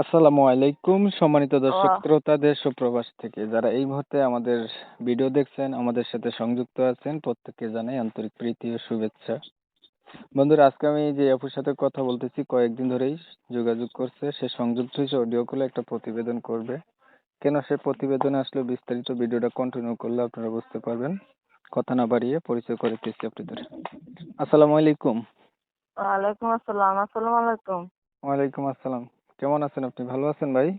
আসসালামু আলাইকুম সম্মানিত দর্শক শ্রোতা দেশ ও প্রবাস থেকে। যারা এই মুহূর্তে আমাদের ভিডিও দেখছেন আমাদের সাথে সংযুক্ত আছেন প্রত্যেককে জানাই আন্তরিক প্রীতি ও শুভেচ্ছা। বন্ধুরা আজকে আমি যে আপুর সাথে কথা বলতেছি কয়েকদিন ধরেই যোগাযোগ করছে। সে সংযুক্ত হয়েছে অডিও কলে একটা প্রতিবেদন করবে। কেন সে প্রতিবেদনে আসলে বিস্তারিত ভিডিওটা কন্টিনিউ করলে আপনারা বুঝতে পারবেন। কথা না বাড়িয়ে পরিচয় করে দিচ্ছি আপনাদের। আসসালামু আলাইকুম। ওয়ালাইকুম আসসালাম আসসালামু আলাইকুম। ওয়ালাইকুম আসসালাম। কেমন আছেন আপনি? ভালো আছেন ভাই?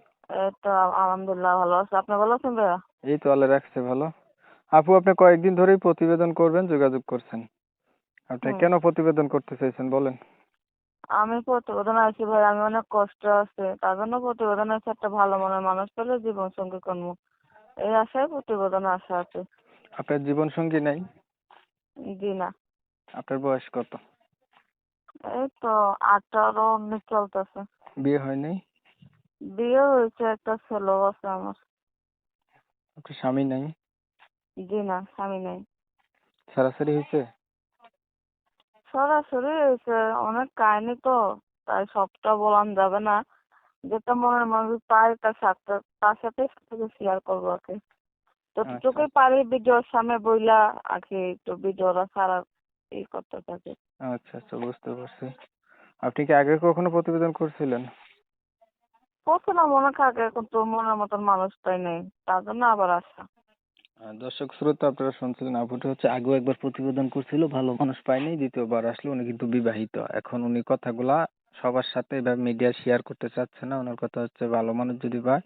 তো আল- আলহামদুলিল্লাহ ভালো আছি। আপনি ভালো আছেন ভাইয়া? এই তো আল্লাহ রাখছে ভালো। আপু আপনি কয়েকদিন ধরেই প্রতিবেদন করবেন যোগাযোগ করছেন। আপনি কেন প্রতিবেদন করতে চাইছেন বলেন। আমি প্রতিবেদন আছি ভাই আমি অনেক কষ্ট আছে। তার জন্য প্রতিবেদন আছে একটা ভালো মনের মানুষ পেলে জীবন সঙ্গী কর্ম এই আশায় প্রতিবেদন আসা আছে। আপনার জীবন সঙ্গী নাই? জি না। আপনার বয়স কত? এই তো আঠারো উনিশ চলতেছে। বিয়ে হয়নি? বিয়ে হয়েছে একটা ছেলেও আছে আমার। আপনার স্বামী নাই? জি না স্বামী নেই। সারাসারি হয়েছে? সরাসরি হয়েছে অনেক কাহিনী তো তাই সবটা বলান যাবে না। যেটা মনের মানুষ পায় তার সাথে তার সাথে সাথে শেয়ার করব ওকে যতটুকুই পারি ভিডিওর সামনে বইলা আগে একটু ভিডিওটা সারা ই করতে থাকে। আচ্ছা আচ্ছা বুঝতে পারছি। আপনি কি আগে কখনো প্রতিবেদন করছিলেন? করছিলাম অনেক আগে কিন্তু মনের মতন মানুষটাই নেই তার জন্য আবার আসা। দর্শক শ্রোতা আপনারা শুনছিলেন আপুটা হচ্ছে আগেও একবার প্রতিবেদন করছিল ভালো মানুষ পায়নি দ্বিতীয়বার আসলে উনি কিন্তু বিবাহিত। এখন উনি কথাগুলা সবার সাথে এভাবে মিডিয়া শেয়ার করতে চাচ্ছে না ওনার কথা হচ্ছে ভালো মানুষ যদি পায়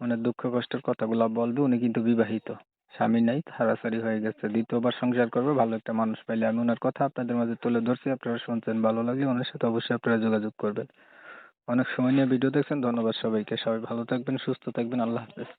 মানে দুঃখ কষ্টের কথাগুলা বলবে উনি কিন্তু বিবাহিত। স্বামী নাই হারাসারি হয়ে গেছে। দ্বিতীয়বার সংসার করবে, ভালো একটা মানুষ পাইলে আমি ওনার কথা আপনাদের মাঝে তুলে ধরছি। আপনারা শুনছেন ভালো লাগলে ওনার সাথে অবশ্যই আপনারা যোগাযোগ করবেন। অনেক সময় নিয়ে ভিডিও দেখছেন। ধন্যবাদ সবাইকে। সবাই ভালো থাকবেন, সুস্থ থাকবেন। আল্লাহ হাফেজ।